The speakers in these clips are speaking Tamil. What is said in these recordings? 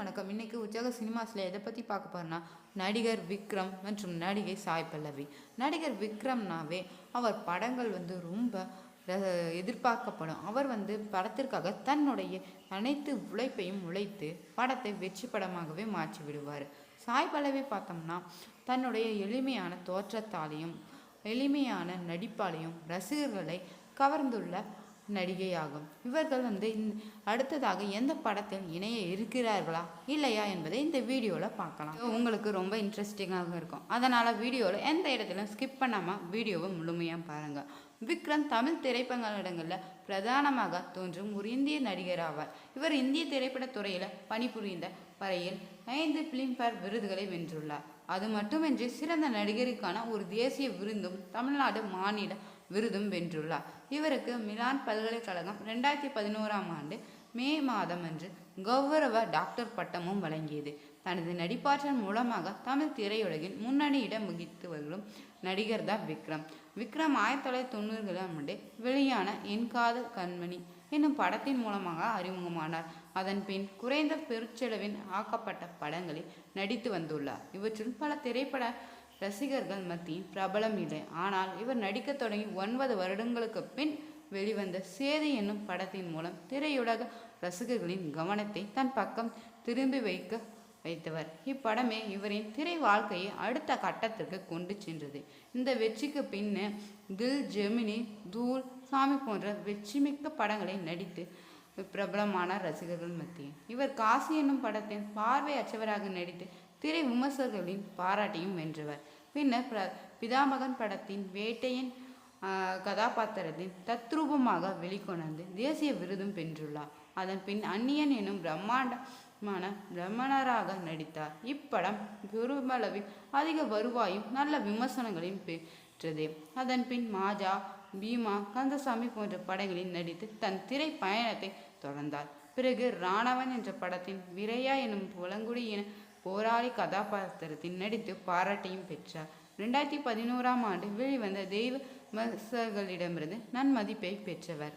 வணக்கம். இன்னைக்கு உற்சாக சினிமாஸில் எதை பற்றி பார்க்க போறோம்னா நடிகர் விக்ரம் மற்றும் நடிகை சாய் பல்லவி. நடிகர் விக்ரம்னாவே அவர் படங்கள் வந்து ரொம்ப எதிர்பார்க்கப்படும். அவர் வந்து படத்திற்காக தன்னுடைய அனைத்து உழைப்பையும் உழைத்து படத்தை வெற்றி படமாகவே மாற்றி விடுவார். சாய் பல்லவி பார்த்தோம்னா தன்னுடைய எளிமையான தோற்றத்தாலையும் எளிமையான நடிப்பாலையும் ரசிகர்களை கவர்ந்துள்ள நடிகையாகும். இவர்கள் வந்து அடுத்ததாக எந்த படத்தில் இணைய இருக்கிறார்களா இல்லையா என்பதை இந்த வீடியோவில் பார்க்கலாம். உங்களுக்கு ரொம்ப இன்ட்ரெஸ்டிங்காக இருக்கும். அதனால் வீடியோவில் எந்த இடத்திலும் ஸ்கிப் பண்ணாமல் வீடியோவை முழுமையாக பாருங்கள் விக்ரம் தமிழ் திரைப்படங்களிடங்களில் பிரதானமாக தோன்றும் ஒரு இந்திய நடிகர் ஆவார். இவர் இந்திய திரைப்படத் துறையில் பணிபுரிந்த வரையில் ஐந்து பிலிம்பேர் விருதுகளை வென்றுள்ளார். அது மட்டுமின்றி சிறந்த நடிகருக்கான ஒரு தேசிய விருந்தும் தமிழ்நாடு மாநில விருதும் வென்றுள்ளார். இவருக்கு மிலான் பல்கலைக்கழகம் ரெண்டாயிரத்தி பதினோராம் ஆண்டு மே மாதம் அன்று கௌரவ டாக்டர் பட்டமும் வழங்கியது. தனது நடிப்பாற்றல் மூலமாக தமிழ் திரையுலகில் முன்னணி இடம் வகித்து வரும் நடிகர் தான் விக்ரம். விக்ரம் ஆயிரத்தி தொள்ளாயிரத்தி தொண்ணூறுகளாம் ஆண்டு வெளியான என் காதல் கண்மணி என்னும் படத்தின் மூலமாக அறிமுகமானார். அதன் பின் குறைந்த பெருச்செலவில் ஆக்கப்பட்ட படங்களில் நடித்து வந்துள்ளார். இவற்றில் பல திரைப்பட ரசிகர்கள் மத்தியில் பிரபலம் இல்லை. ஆனால் இவர் நடிக்க தொடங்கி ஒன்பது வருடங்களுக்கு பின் வெளிவந்த சேது என்னும் படத்தின் மூலம் திரையுலக ரசிகர்களின் கவனத்தை தன் பக்கம் திரும்பி வைக்க வைத்தவர். இப்படமே இவரின் திரை வாழ்க்கையை அடுத்த கட்டத்திற்கு கொண்டு சென்றது. இந்த வெற்றிக்கு பின்னே தில் ஜெமினி தூள் சாமி போன்ற வெற்றிமிக்க படங்களை நடித்து பிரபலமான ரசிகர்கள் மத்தியில் இவர் காசி என்னும் படத்தில் பார்வையற்றவராக நடித்து திரை விமர்சகர்களின் பாராட்டையும் வென்றவர். பின்னர் பிர- பிதாமகன் படத்தின் வேட்டையின் கதாபாத்திரத்தின் தத்ரூபமாக வெளிக்கொணர்ந்து தேசிய விருதும் வென்றுள்ளார் அதன் பின் அந்நியன் எனும் பிரம்மாண்டமான பிரம்மணராக நடித்தார். இப்படம் பெருமளவில் அதிக வருவாயும் நல்ல விமர்சனங்களையும் பெற்றது. அதன் பின் மாஜா பீமா கந்தசாமி போன்ற படங்களில் நடித்து தன் திரை பயணத்தை தொடர்ந்தார். பிறகு ராணவன் என்ற படத்தின் விரையா எனும் புலங்குடியின போராளி கதாபாத்திரத்தில் நடித்து பாராட்டையும் பெற்றார். ரெண்டாயிரத்தி பதினோராம் ஆண்டு வெளிவந்த தெய்வ விமர்சகர்களிடமிருந்து நன்மதிப்பை பெற்றவர்.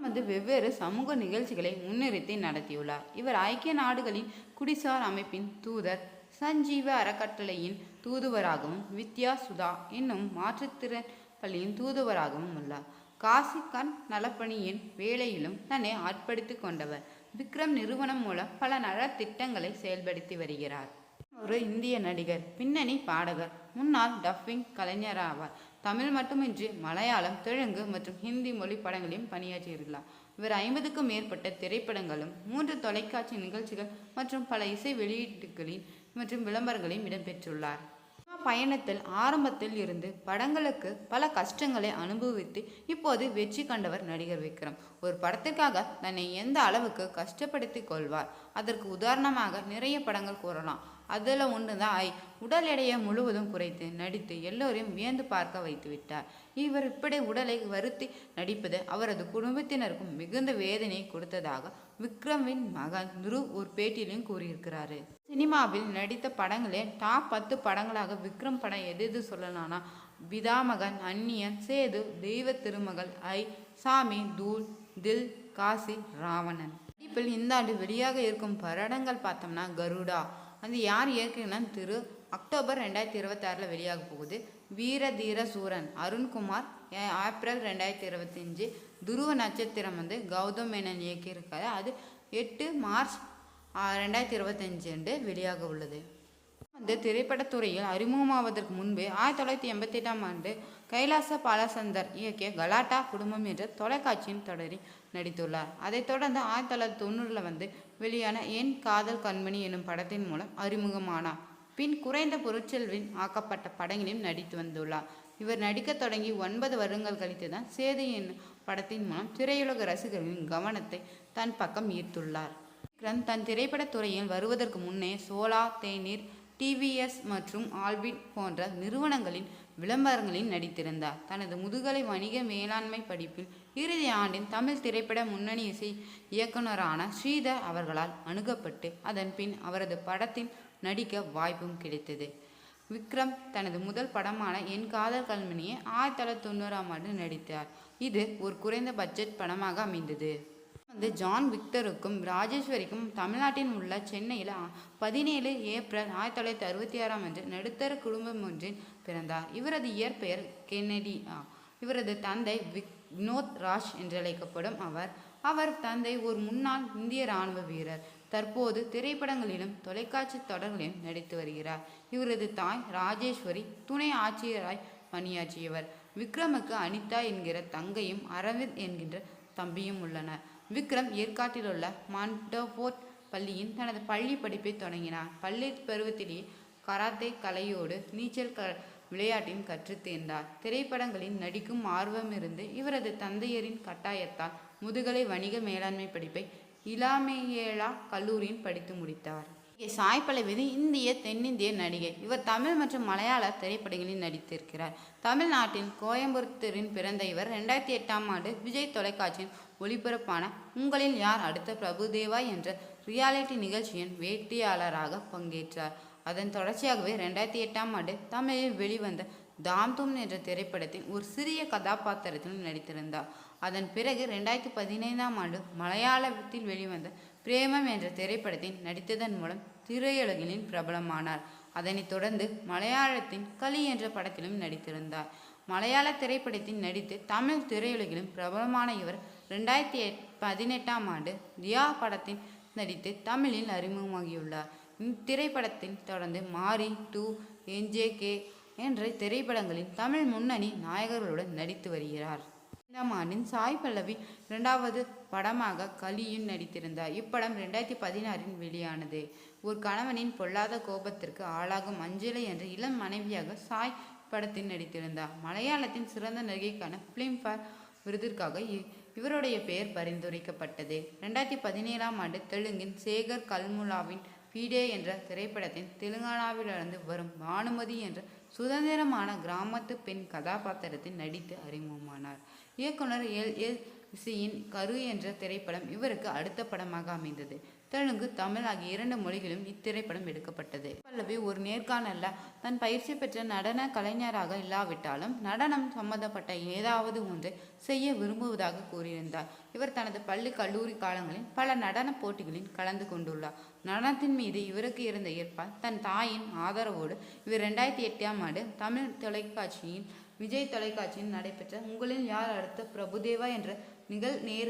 வந்து வெவ்வேறு சமூக நிகழ்ச்சிகளை முன்னிறுத்தி நடத்தியுள்ளார். இவர் ஐக்கிய நாடுகளின் குடிசார் அமைப்பின் தூதர் சஞ்சீவ அறக்கட்டளையின் தூதுவராகவும் வித்யா சுதா என்னும் மாற்றுத்திறன் பள்ளியின் தூதுவராகவும் உள்ளார். காசிக்கன் நலப்பணியின் வேலையிலும் தன்னை அர்ப்பணித்து கொண்டவர். விக்ரம் நிறுவனம் மூலம் பல நலத்திட்டங்களை செயல்படுத்தி வருகிறார். ஒரு இந்திய நடிகர் பின்னணி பாடகர் முன்னாள் டஃபிங் கலைஞர் ஆவார் தமிழ் மட்டுமின்றி மலையாளம் தெலுங்கு மற்றும் ஹிந்தி மொழி படங்களையும் பணியாற்றியுள்ளார். இவர் ஐம்பதுக்கும் மேற்பட்ட திரைப்படங்களும் மூன்று தொலைக்காட்சி நிகழ்ச்சிகள் மற்றும் பல இசை வெளியீட்டுகளின் மற்றும் விளம்பரங்களையும் இடம்பெற்றுள்ளார். பயணத்தில் ஆரம்பத்தில் இருந்து படங்களுக்கு பல கஷ்டங்களை அனுபவித்து இப்போது வெற்றி கண்டவர் நடிகர் விக்ரம். ஒரு படத்திற்காக தன்னை எந்த அளவுக்கு கஷ்டப்படுத்தி கொள்வார்? அதற்கு உதாரணமாக நிறைய படங்கள் கூறலாம். அதில் ஒன்று தான் ஐ உடல் எடையை முழுவதும் குறைத்து நடித்து எல்லோரையும் வியந்து பார்க்க வைத்து விட்டார். இவர் இப்படி உடலை வருத்தி நடிப்பது அவரது குடும்பத்தினருக்கும் மிகுந்த வேதனை கொடுத்ததாக விக்ரமின் மகன் துருவ் ஒரு பேட்டியிலும் கூறியிருக்கிறாரு. சினிமாவில் நடித்த படங்களே டாப் பத்து படங்களாக விக்ரம் படம் எது எது சொல்லலாம்னா பிதாமகன் அந்நியன் சேது தெய்வ திருமகள் ஐ சாமி தூள் தில் காசி ராவணன். நடிப்பில் இந்த ஆண்டு வெளியாக இருக்கும் படங்கள் பார்த்தோம்னா கருடா. அது யார் இயக்குனா திரு அக்டோபர் ரெண்டாயிரத்தி இருபத்தாறில் வெளியாக போகுது. வீர தீர சூரன் அருண்குமார் ஏப்ரல் ரெண்டாயிரத்தி இருபத்தஞ்சு துருவ நட்சத்திரம் வந்து கௌதம் மேனன் இயக்கியிருக்காரு. அது எட்டு மார்ச் ரெண்டாயிரத்தி இருபத்தஞ்சு அன்று வெளியாக உள்ளது. வந்து திரைப்படத்துறையில் அறிமுகமாவதற்கு முன்பே ஆயிரத்தி தொள்ளாயிரத்தி எண்பத்தி எட்டாம் ஆண்டு கைலாச பாலசந்தர் இயக்கிய கலாட்டா குடும்பம் என்ற தொலைக்காட்சியின் தொடரில் நடித்துள்ளார். அதைத் தொடர்ந்து ஆயிரத்தி தொள்ளாயிரத்தி தொண்ணூறில் வந்து வெளியான என் காதல் கண்மணி எனும் படத்தின் மூலம் அறிமுகமானார் பின் குறைந்த பொருட்செல்வின் ஆக்கப்பட்ட படங்களிலும் நடித்து வந்துள்ளார். இவர் நடிக்கத் தொடங்கி ஒன்பது வருடங்கள் கழித்து தான் சேது என்னும் படத்தின் மூலம் திரையுலக ரசிகர்களின் கவனத்தை தன் பக்கம் ஈர்த்துள்ளார். விக்ரம் தன் திரைப்படத் துறையில் வருவதற்கு முன்னே சோலா தேநீர் டிவிஎஸ் மற்றும் ஆல்பிட் போன்ற நிறுவனங்களின் விளம்பரங்களில் நடித்திருந்தார். தனது முதுகலை வணிக மேலாண்மை படிப்பில் இறுதி ஆண்டின் தமிழ் திரைப்பட முன்னணி இசை இயக்குனரான ஸ்ரீதர் அவர்களால் அணுகப்பட்டு அதன் பின் அவரது படத்தில் நடிக்க வாய்ப்பும் கிடைத்தது. விக்ரம் தனது முதல் படமான என் காதல் கல்மணியை ஆயிரத்தி தொள்ளாயிரத்தி தொண்ணூறாம் ஆண்டு நடித்தார். இது ஒரு குறைந்த பட்ஜெட் படமாக அமைந்தது. வந்து ஜான் விக்டருக்கும் ராஜேஸ்வரிக்கும் தமிழ்நாட்டில் உள்ள சென்னையில் பதினேழு ஏப்ரல் ஆயிரத்தி தொள்ளாயிரத்தி அறுபத்தி ஆறாம் அன்று நடுத்தர குடும்பம் ஒன்றில் பிறந்தார். இவரது இயற்பெயர் கென்னடி இவரது தந்தை விக் வினோத் ராஜ் என்றழைக்கப்படும் அவர். அவர் தந்தை ஒரு முன்னாள் இந்திய ராணுவ வீரர். தற்போது திரைப்படங்களிலும் தொலைக்காட்சி தொடர்களிலும் நடித்து வருகிறார். இவரது தாய் ராஜேஸ்வரி துணை ஆட்சியராய் பணியாற்றியவர். விக்ரமுக்கு அனிதா என்கிற தங்கையும் அரவிந்த் என்கின்ற தம்பியும் உள்ளனர். விக்ரம் ஏற்காட்டில் உள்ள மாண்டோபோர்ட் பள்ளியின் தனது பள்ளி படிப்பை தொடங்கினார். பள்ளி பருவத்திலேயே கராத்தே கலையோடு நீச்சல் க விளையாட்டையும் கற்றுத்தேர்ந்தார். திரைப்படங்களில் நடிக்கும் ஆர்வமிருந்து இவரது தந்தையரின் கட்டாயத்தால் முதுகலை வணிக மேலாண்மை படிப்பை இலாமேயேலா கல்லூரியில் படித்து முடித்தார். சாய் பல்லவி இந்திய தென்னிந்திய நடிகை. இவர் தமிழ் மற்றும் மலையாள திரைப்படங்களில் நடித்திருக்கிறார். தமிழ்நாட்டின் கோயம்புத்தூரின் பிறந்த இவர் ரெண்டாயிரத்தி எட்டாம் ஆண்டு விஜய் தொலைக்காட்சியின் ஒளிபரப்பான உங்களில் யார் அடுத்த பிரபுதேவா என்ற ரியாலிட்டி நிகழ்ச்சியின் வேட்டியாளராக பங்கேற்றார். அதன் தொடர்ச்சியாகவே ரெண்டாயிரத்தி எட்டாம் ஆண்டு தமிழில் வெளிவந்த தாம் தூம் என்ற திரைப்படத்தில் ஒரு சிறிய கதாபாத்திரத்தில் நடித்திருந்தார். அதன் பிறகு ரெண்டாயிரத்தி பதினைந்தாம் ஆண்டு மலையாளத்தில் வெளிவந்த பிரேமம் என்ற திரைப்படத்தில் நடித்ததன் மூலம் திரையுலகிலும் பிரபலமானார். அதனைத் தொடர்ந்து மலையாளத்தின் களி என்ற படத்திலும் நடித்திருந்தார். மலையாள திரைப்படத்தில் நடித்து தமிழ் திரையுலகிலும் பிரபலமான இவர் ரெண்டாயிரத்தி எட் பதினெட்டாம் ஆண்டு தியா படத்தில் நடித்து தமிழில் அறிமுகமாகியுள்ளார். இத்திரைப்படத்தில் தொடர்ந்து மாரி டூ என்ஜேகே என்ற திரைப்படங்களில் தமிழ் முன்னணி நாயகர்களுடன் நடித்து வருகிறார். இரண்டாம் ஆண்டின் சாய் பல்லவி இரண்டாவது படமாக கலியும் நடித்திருந்தார். இப்படம் ரெண்டாயிரத்தி பதினாறில் வெளியானது. ஒரு கணவனின் பொல்லாத கோபத்திற்கு ஆளாகும் அஞ்சலி என்ற இளம் மனைவியாக சாய் படத்தில் நடித்திருந்தார். மலையாளத்தின் சிறந்த நடிகைக்கான ஃபிலிம்ஃபேர் விருதிற்காக இவருடைய பெயர் பரிந்துரைக்கப்பட்டது. ரெண்டாயிரத்தி பதினேழாம் ஆண்டு தெலுங்கின் சேகர் கல்முலாவின் பீடே என்ற திரைப்படத்தின் தெலுங்கானாவிலிருந்து வரும் பானுமதி என்ற சுதந்திரமான கிராமத்து பெண் கதாபாத்திரத்தில் நடித்து அறிமுகமானார். இயக்குனர் எல். எல். சியின் கரு என்ற திரைப்படம் இவருக்கு அடுத்த படமாக அமைந்தது. தெலுங்கு தமிழ் ஆகிய இரண்டு மொழிகளும் இத்திரைப்படம் எடுக்கப்பட்டது. பல்லவி ஒரு நேர்காணல்ல தன் பயிற்சி பெற்ற நடன கலைஞராக இல்லாவிட்டாலும் நடனம் சம்பந்தப்பட்ட ஏதாவது ஒன்றை செய்ய விரும்புவதாக கூறியிருந்தார். இவர் தனது பள்ளி கல்லூரி காலங்களில் பல நடன போட்டிகளில் கலந்து கொண்டுள்ளார். நடனத்தின் மீது இவருக்கு இருந்த ஈர்ப்பால் தன் தாயின் ஆதரவோடு இவர் ரெண்டாயிரத்தி எட்டாம் ஆண்டு தமிழ் தொலைக்காட்சியின் விஜய் தொலைக்காட்சியில் நடைபெற்ற உங்களில் யார் அடுத்த பிரபுதேவா என்ற நிகழ் நேர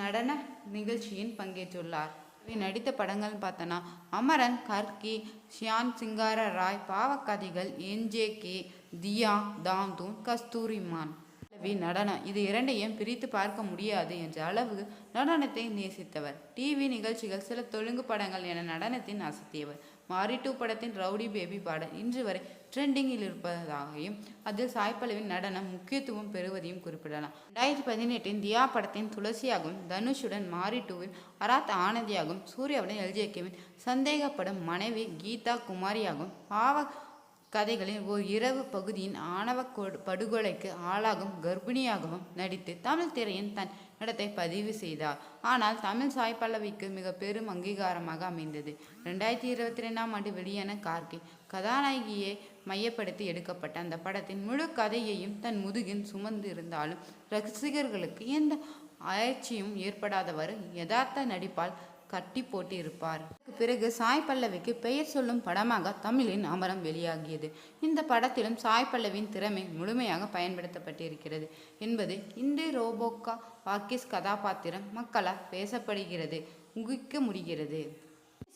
நடன நிகழ்ச்சியில் பங்கேற்றுள்ளார். நடித்த படங்கள் பார்த்தோன்னா அமரன் கர்கி ஷியான் சிங்கார ராய் பாவக்கதைகள் என்ஜேகே தியா தாம் தூன் கஸ்தூரிமான் வி நடனம். இது இரண்டையும் பிரித்து பார்க்க முடியாது என்ற அளவு நடனத்தை நேசித்தவர். டிவி நிகழ்ச்சிகள் சில தெலுங்கு படங்கள் என நடனத்தின் அசத்தியவர். மாரிட்டு படத்தின் ரவுடி பேபி பாடல் இன்று வரை ட்ரெண்டிங்கில் இருப்பதாகவும் அதில் சாய்ப்பளவின் நடனம் முக்கியத்துவம் பெறுவதையும் குறிப்பிடலாம். ரெண்டாயிரத்தி பதினெட்டின் தியா படத்தின் துளசியாகவும் தனுஷுடன் மாரி டூவில் அராத் ஆனந்தியாகவும் சூர்யாவுடன் எல்ஜேகேவின் சந்தேகப்படும் மனைவி கீதா குமாரியாகவும் பாவ கதைகளின் ஒரு இரவு பகுதியின் ஆணவ கொடு- படுகொலைக்கு ஆளாகும் கர்ப்பிணியாகவும் நடித்து தமிழ் திரையின் தன் இடத்தை பதிவு செய்தார். ஆனால் தமிழ் சாய் பல்லவிக்கு மிக பெரும் அங்கீகாரமாக அமைந்தது. ரெண்டாயிரத்தி இருபத்தி ரெண்டாம் ஆண்டு வெளியான கார்கி கதாநாயகியை மையப்படுத்தி எடுக்கப்பட்ட அந்த படத்தின் முழு கதையையும் தன் முதுகில் சுமந்து இருந்தாலும் ரசிகர்களுக்கு எந்த அயற்சியும் ஏற்படாதவாறு யதார்த்த நடிப்பால் கட்டி போட்டிருப்பார். பிறகு சாய் பல்லவிக்கு பெயர் சொல்லும் படமாக தமிழின் அமரம் வெளியாகியது. இந்த படத்திலும் சாய் பல்லவியின் திறமை முழுமையாக பயன்படுத்தப்பட்டிருக்கிறது என்பது இந்து ரோபோக்கா வாக்கிஸ் கதாபாத்திரம் மக்களால் பேசப்படுகிறது முகிக்க முடிகிறது.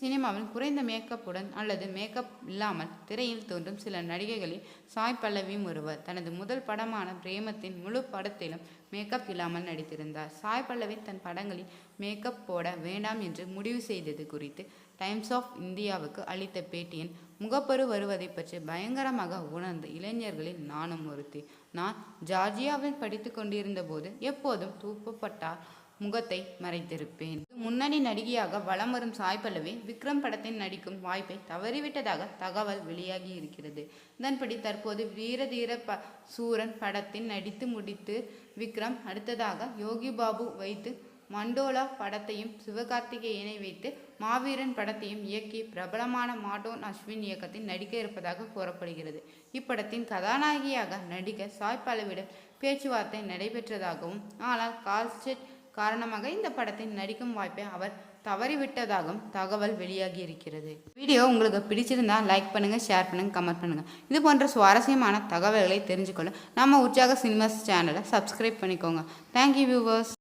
சினிமாவில் குறைந்த மேக்கப்புடன் அல்லது மேக்கப் இல்லாமல் திரையில் தோன்றும் சில நடிகைகளில் சாய் பல்லவியும் ஒருவர் தனது முதல் படமான பிரேமத்தின் முழு படத்திலும் மேக்கப் இல்லாமல் நடித்திருந்தார். சாய் பல்லவி தன் படங்களில் மேக்கப் போட வேண்டாம் என்று முடிவு செய்தது குறித்து டைம்ஸ் ஆஃப் இந்தியாவுக்கு அளித்த பேட்டியின் முகப்பரு வருவதை பற்றி பயங்கரமாக உணர்ந்த இளைஞர்களில் நானும் ஒருத்தி. நான் ஜார்ஜியாவில் படித்து கொண்டிருந்த போது எப்போதும் தூப்பப்பட்டால் முகத்தை மறைத்திருப்பேன். முன்னணி நடிகையாக வலம் வரும் சாய் பல்லவி விக்ரம் படத்தில் நடிக்கும் வாய்ப்பை தவறிவிட்டதாக தகவல் வெளியாகி இருக்கிறது. இதன்படி தற்போது வீரதீர ப சூரன் படத்தில் நடித்து முடித்து விக்ரம் அடுத்ததாக யோகி பாபு வைத்து மண்டோலா படத்தையும் சிவகார்த்திகேயனை வைத்து மாவீரன் படத்தையும் இயக்கி பிரபலமான மாடோன் அஸ்வின் இயக்கத்தில் நடிக்க இருப்பதாக கூறப்படுகிறது. இப்படத்தின் கதாநாயகியாக நடிக்க சாய் பல்லவிடம் பேச்சுவார்த்தை நடைபெற்றதாகவும் ஆனால் கால்ஷெட் காரணமாக இந்த படத்தில் நடிக்கும் வாய்ப்பை அவர் தவறிவிட்டதாகவும் தகவல் வெளியாகி இருக்கிறது வீடியோ உங்களுக்கு பிடிச்சிருந்தா லைக் பண்ணுங்கள் ஷேர் பண்ணுங்கள் கமெண்ட் பண்ணுங்கள் இது போன்ற சுவாரஸ்யமான தகவல்களை தெரிஞ்சுக்கொள்ள நம்ம உற்சாக சினிமாஸ் சேனலை சப்ஸ்கிரைப் பண்ணிக்கோங்க. Thank you viewers